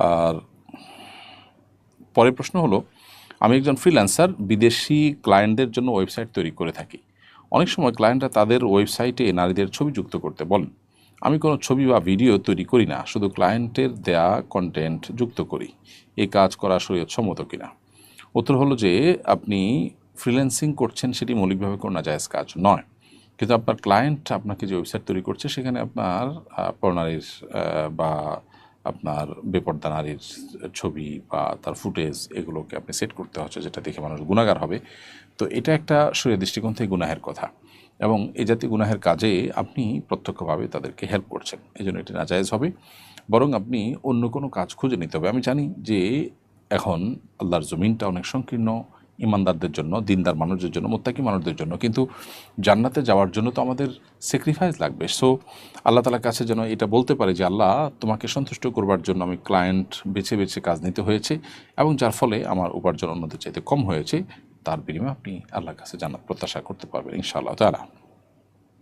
আর পরের প্রশ্ন হলো আমি একজন ফ্রিল্যান্সার বিদেশি ক্লায়েন্টদের জন্য ওয়েবসাইট তৈরি করে থাকি। অনেক সময় ক্লায়েন্টরা তাদের ওয়েবসাইটে নারীদের ছবি যুক্ত করতে বলেন। আমি কোনো ছবি বা ভিডিও তৈরি করি না শুধু ক্লায়েন্টের দেয়া কন্টেন্ট যুক্ত করি। এই কাজ করা শরীয়তসম্মত কিনা? উত্তর হলো যে আপনি ফ্রিল্যান্সিং করছেন সেটি মৌলিকভাবে কোনো নাজায়জ কাজ নয়। কিন্তু আপনার ক্লায়েন্ট আপনাকে যে ওয়েবসাইট তৈরি করছে সেখানে আপনার আহ, বা আপনার বেপর্দা নারীর ছবি বা তার ফুটেজ এগুলোকে আপনি সেট করতে হচ্ছে, যেটা দেখে মানুষ গুণাগার হবে। তো এটা একটা শরীর দৃষ্টিকোণ থেকে গুনাহের কথা। এবং এই জাতীয় গুনাহের কাজে আপনি প্রত্যক্ষভাবে তাদেরকে হেল্প করছেন। এই জন্য এটি নাজায়জ হবে। বরং আপনি অন্য কোনো কাজ খুঁজে নিতে হবে। আমি জানি যে এখন আল্লাহর জমিনটা অনেক সংকীর্ণ। ইমানদারদের জন্য, দিনদার মানুষদের জন্য, মোত্তাকি মানুষদের জন্য। কিন্তু জান্নাতে যাওয়ার জন্য তো আমাদের স্যাক্রিফাইস লাগবে। সো আল্লাহ তালার কাছে যেন এটা বলতে পারে যে, আল্লাহ, তোমাকে সন্তুষ্ট করবার জন্য আমি ক্লায়েন্ট বেছে বেছে কাজ নিতে হয়েছে এবং যার ফলে আমার উপার্জন অন্যদের চাইতে কম হয়েছে, তার বিনিময়ে আপনি আল্লাহর কাছে জান্নাত প্রত্যাশা করতে পারবেন ইনশাআল্লাহ তালা